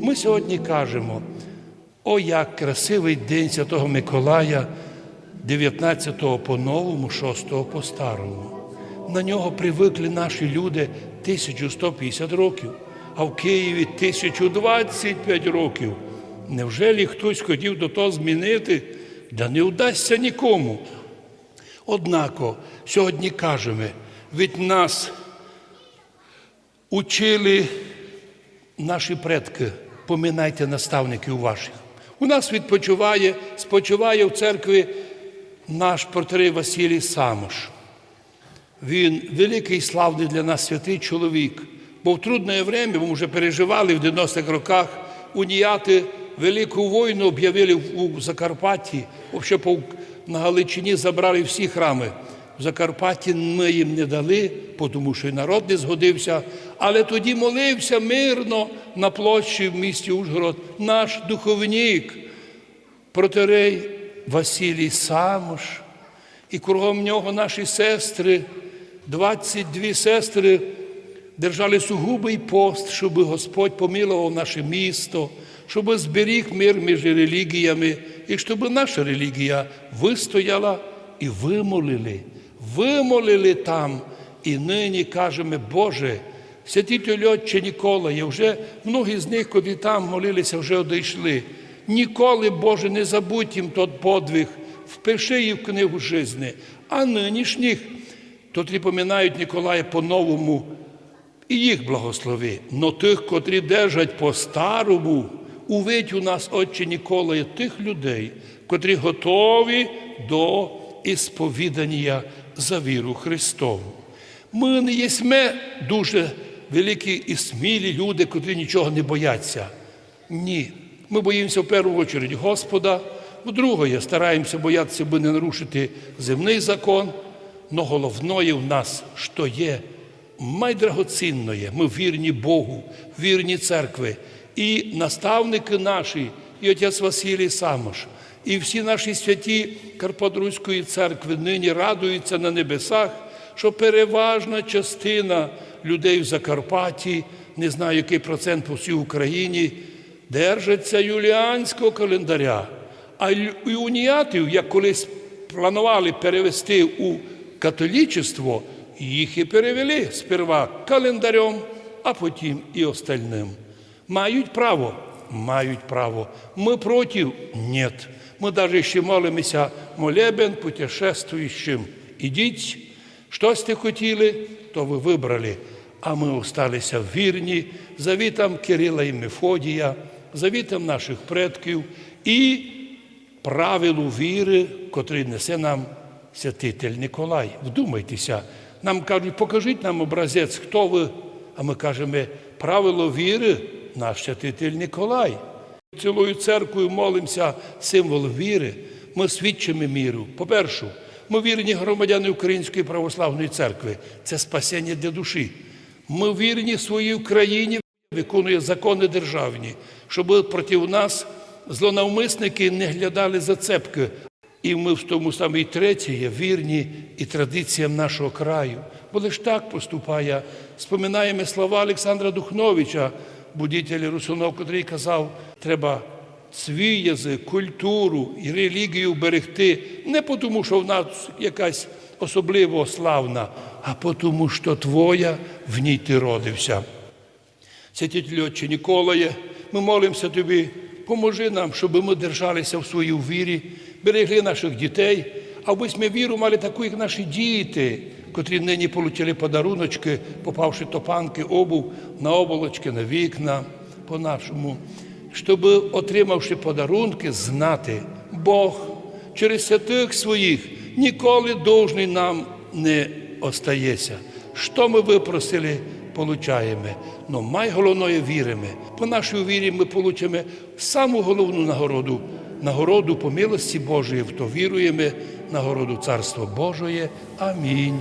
Ми сьогодні кажемо, о, як красивий день Святого Миколая, 19-го по новому, 6-го по старому. На нього привикли наші люди 1150 років, а в Києві 1025 років. Невже хтось хотів до того змінити? Да не вдасться нікому. Однако сьогодні кажемо, від нас учили наші предки, поминайте наставників ваших. У нас відпочиває, спочиває в церкві наш протерей Василій Самош. Він великий славний для нас святий чоловік. Бо в трудне время, ми вже переживали в 90-х роках, уніяти велику війну об'явили у Закарпатті, взагалі на Галичині забрали всі храми. В Закарпатті ми їм не дали, тому що і народ не згодився. Але тоді молився мирно на площі в місті Ужгород наш духовник, протерей Василій Самош, і кругом нього наші сестри, 22 сестри держали сугубий пост, щоб Господь помилував наше місто, щоб зберіг мир між релігіями, і щоб наша релігія вистояла і вимолили, вимолили там. І нині кажемо, Боже, святитель Отче Ніколає, вже многі з них, коли там молилися, вже одійшли. Ніколи, Боже, не забудь їм тот подвиг, впиши їх в книгу житті. А нинішніх, котрі поминають Ніколая по-новому, і їх благослови. Но тих, котрі держать по-старому, увидь у нас, Отче Ніколає, тих людей, котрі готові до ісповідання за віру Христову. Ми не єсме дуже великі і смілі люди, котрі нічого не бояться. Ні. Ми боїмося в першу чергу Господа, в-друге, стараємося боятися, аби не нарушити земний закон, но головне в нас, що є майдрагоцінне, ми вірні Богу, вірні церкви. І наставники наші, і отець Василій Самош, і всі наші святі Карпатруської церкви нині радуються на небесах, що переважна частина людей в Закарпатті, не знаю, який процент по всій Україні, держаться юліанського календаря. А уніатів, як колись планували перевести у католичество, їх і перевели сперва календарем, а потім і остальним. Мають право? Мають право. Ми проти? Ні. Ми навіть ще молимося молебен путешествуючим. Ідіть, щось ти хотіли, то ви вибрали. А ми осталися вірні завітам Кирила і Мефодія, завітам наших предків і правилу віри, котрий несе нам святитель Николай. Вдумайтеся, нам кажуть, покажіть нам образець, хто ви. А ми кажемо, правило віри наш святитель Николай. Цілою церквою молимося символ віри. Ми свідчимо міру. По-перше, ми вірні громадяни Української православної церкви. Це спасіння для душі. Ми вірні своїй Україні, виконує закони державні, щоб проти нас злонавмисники не глядали за цепки. І ми в тому саме і третє вірні і традиціям нашого краю. Бо лиш так поступає. Споминаємо слова Олександра Духновича, будителя Русунов, котрий казав, треба свій язик, культуру і релігію берегти не тому, що в нас якась особливо славна, а тому, що твоя в ній ти родився. Святитель Отче Ніколає, ми молимося Тобі, поможи нам, щоб ми держалися в своїй вірі, берегли наших дітей, аби ми віру мали таку, як наші діти, котрі нині отримали подаруночки, попавши топанки, обув на оболочки, на вікна по-нашому, щоб, отримавши подарунки, знати, Бог через святих своїх ніколи должний нам не остається. Що ми випросили, получаємо. Но май головне віримо. По нашій вірі ми получимо саму головну нагороду, нагороду по милості Божої, в то віруємо, нагороду Царства Божої. Амінь.